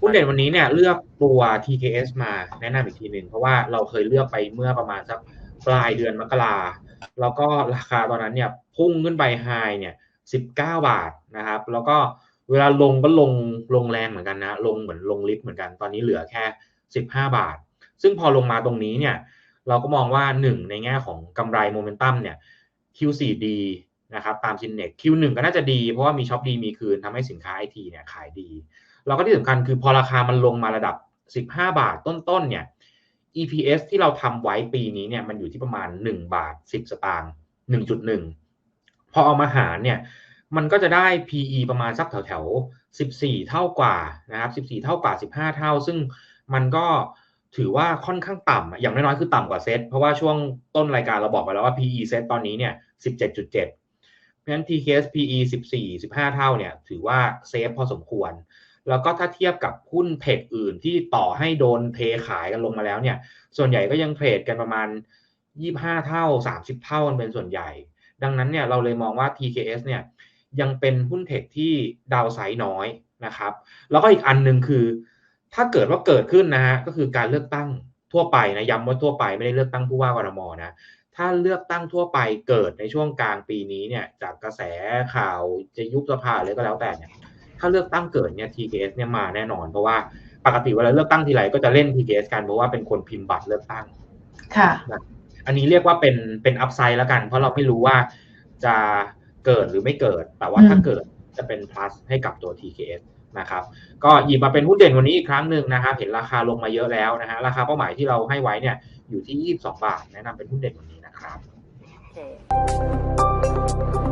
หุ้นเด่นวันนี้เนี่ยเลือกตัว TKS มาแนะนำอีกทีหนึ่งเพราะว่าเราเคยเลือกไปเมื่อประมาณสักปลายเดือนมกราแล้วก็ราคาตอนนั้นเนี่ยพุ่งขึ้นไปไฮเนี่ย19บาทนะครับ แล้วก็เวลาลงก็ลงลงแรงเหมือนกันนะ ลงเหมือนลงลิฟต์เหมือนกัน ตอนนี้เหลือแค่15บาท ซึ่งพอลงมาตรงนี้เนี่ย เราก็มองว่า1ในแง่ของกำไรโมเมนตัมเนี่ย Q4 ดี นะครับตามซินเน็ก Q1 ก็น่าจะดีเพราะว่ามีช็อปดีมีคืนทำให้สินค้าไอทีเนี่ยขายดี แล้วก็ที่สำคัญคือพอราคามันลงมาระดับ 15 บาทต้นๆเนี่ย EPS ที่เราทำไว้ปีนี้เนี่ยมันอยู่ที่ประมาณ 1 บาท 10 สตางค์1.1 พอเอามาหารเนี่ยมันก็จะได้ PE ประมาณสักแถวๆ14 เท่ากว่านะครับ14 เท่ากว่า 15 เท่า ซึ่งมันก็ถือว่าค่อนข้างต่ำอย่างน้อยๆคือต่ำกว่าเซตเพราะว่าช่วงต้นรายการเราบอกไปแล้วว่า PE เซตตอนนี้เนี่ย17.7เพ ราะฉะนั้น TKS PE 14 15 เท่าเนี่ยถือว่าเซฟพอสมควร แล้วก็ถ้าเทียบกับหุ้นเทรดอื่นที่ต่อให้โดนเทขายกันลงมาแล้วเนี่ยส่วนใหญ่ก็ยังเทรดกันประมาณ 25 เท่า 30 เท่ากันเป็นส่วนใหญ่ ดังนั้นเนี่ยเราเลยมองว่า TKS เนี่ยยังเป็นหุ้นเทคที่ดาวไซด์น้อยนะครับ แล้วก็อีกอันหนึ่งคือ ถ้าเกิดว่าเกิดขึ้นนะฮะก็คือการเลือกตั้งทั่วไปนะย้ำว่าทั่วไปไม่ได้เลือกตั้งผู้ว่ากรมนะ ถ้าเลือกตั้งทั่วไปเกิดในช่วงกลางปีนี้เนี่ย จากกระแสข่าวจะยุบสภาอะไรก็แล้วแต่เนี่ย ถ้าเลือกตั้งเกิดเนี่ย TKS เนี่ยมาแน่นอน เพราะว่าปกติเวลาเลือกตั้งทีไรก็จะเล่น TKS กันเพราะว่าเป็นคนพิมพ์บัตรเลือกตั้ง ค่ะ อันนี้เรียกว่าเป็นเป็นอัพไซด์แล้วกัน เพราะเราไม่รู้ว่าจะเกิดหรือไม่เกิด แต่ว่าถ้าเกิด จะเป็น plus ให้กับตัว TKS นะครับก็หยิบมาเป็นหุ้นเด่นวันนี้อีกครั้งหนึ่งนะครับเห็นราคาลงมาเยอะแล้วนะฮะราคาเป้าหมายที่เราให้ไว้เนี่ยอยู่ที่ 22 บาท แนะนำเป็นหุ้นเด่นวันนี้นะครับ okay.